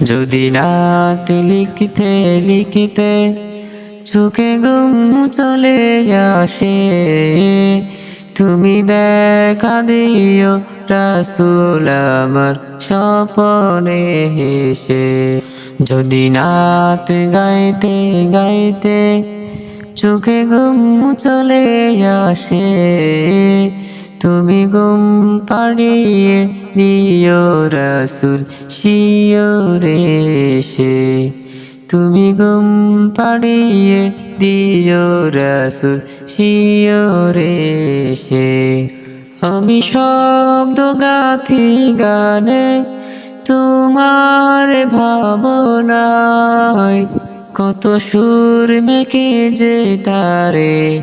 যদি রাত লিখতে লিখতে চোখে গুম চলে আসে, তুমি দেখা দিও রাসুল আমার স্বপনে হেসে। যদি নাত গাইতে গাইতে চোখে গুম চলে আসে তুমি গুম পাড়িয়ে দিও রসুল শিওরে সে। তুমি গুম পাড়িয়ে দিও রসুল শিওরে সে। আমি শব্দ গাথি গানে তোমার ভাবনায় কত সুর মেকে যে তারে।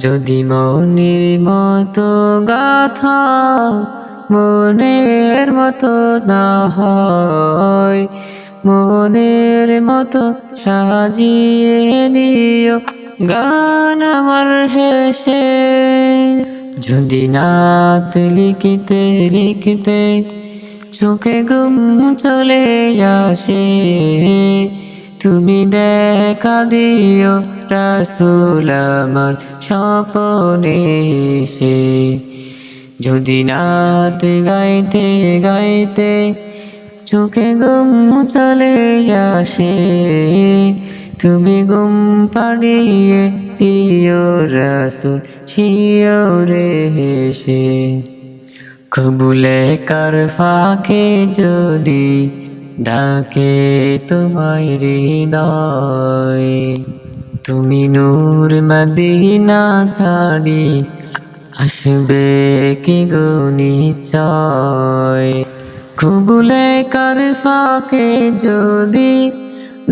যদি মনের মতো গাথা মনের মতো না হয়, মনের মতো সাজিয়ে দিও গান আমার হেসে। যদি নাত লিখিতে লিখিতে চোখে ঘুম চলে আসে তুমি দেখা দিও, রাসুল আমার স্বপনে সে যদি নাত গাইতে গাইতে চোখে ঘুম চলে আসে, তুমি গুম পাড়িয়ে দিও, রাসুল শিওরে হেসে। কবুলে কার ফাঁকে যদি ডাকে তোমায় হৃদয়। তুমি নূর মদিনা ছাড়ি, আসবে কি গুনি চয় কবুলে কার ফাঁকে যদি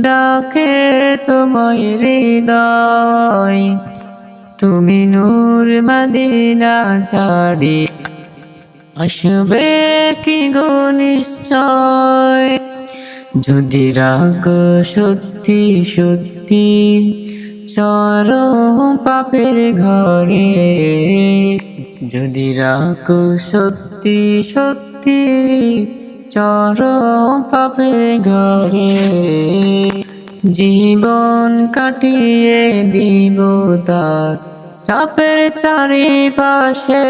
ডাকে তোমায় হৃদয়। তুমি নূর মদিনা ছাড়ি, আসবে কি গো নিশ্চয়? যদি রাগ সত্যি সত্যি চর পাপের ঘরে। যদি রাগ সত্যি সত্যি চর পাপের ঘরে। জীবন কাটিয়ে দিব তার চাপের চারিপাশে।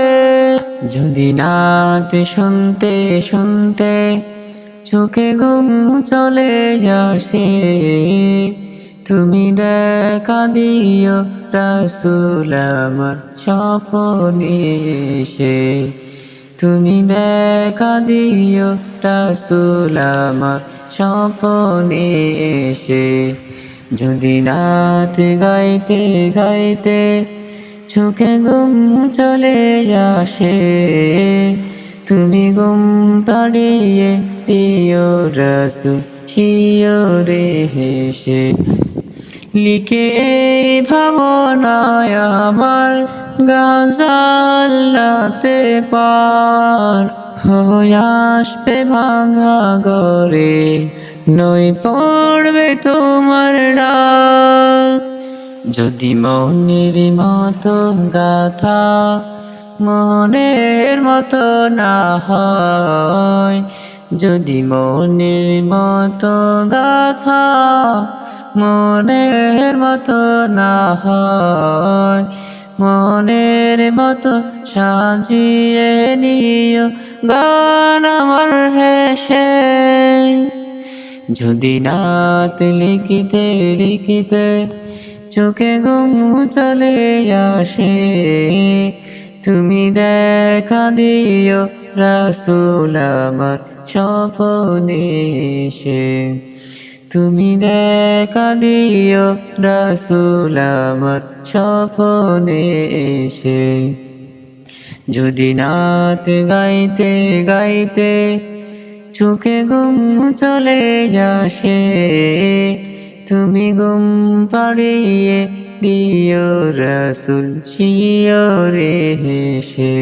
যদি নাত শুনতে শুনতে চোখে ঘুম চলে আসে। তুমি দেখা দিও রাসুল আমার স্বপনে তুমি দেখা দিও রাসুল আমার স্বপনে যদি নাচ গাইতে গাইতে চোখে ঘুম চলে আসে তুমি ঘুম পাড়িয়ে দিও রাসু রসু শিওরে হেসে লিখে ভাবনায় আমার গাজাল্লাতে পার। আসবে ভাঙা গরে নই পড়বে তোমার ডাক। যদি মনের মতো গাথা মনের মতো না হয়। যদি মনের মতো গাথা মনের মতো না হয়, মনের মতো সাজিয়ে নিও গান আমার হেসে। যদি নাত লিখিতে লিখিতে চোখে ঘুম চলে আসে তুমি দেখা দিও রাসুল আমার স্বপনে এসে। তুমি দেখা দিও রাসুল আমার স্বপনে যদি নাত গাইতে গাইতে চোখে গুম চলে আসে তুমি গুম পাড়িয়ে দিও রসুল শিয়রে হেসে।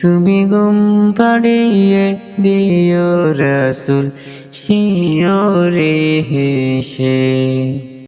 তুমি গুম পাড়িয়ে দিও রসুল শিয়রে হেসে।